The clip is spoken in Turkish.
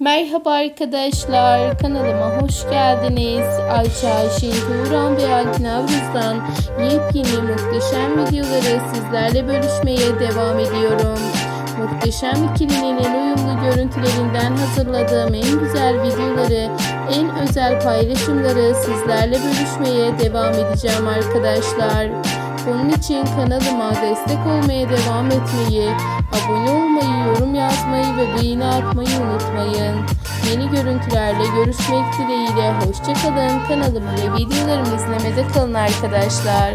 Merhaba arkadaşlar, kanalıma hoş geldiniz. Ayça Ayşe Turan ve Alp Navruz'dan yepyeni muhteşem videoları sizlerle bölüşmeye devam ediyorum. Muhteşem ikilinin uyumlu görüntülerinden hazırladığım en güzel videoları, en özel paylaşımları sizlerle bölüşmeye devam edeceğim arkadaşlar. Bunun için kanalıma destek olmaya devam etmeyi, abone olmayı, yorum yazmayı ve beğeni atmayı unutmayın. Yeni görüntülerle görüşmek dileğiyle hoşçakalın. Kanalımı ve videolarımı izlemede kalın arkadaşlar.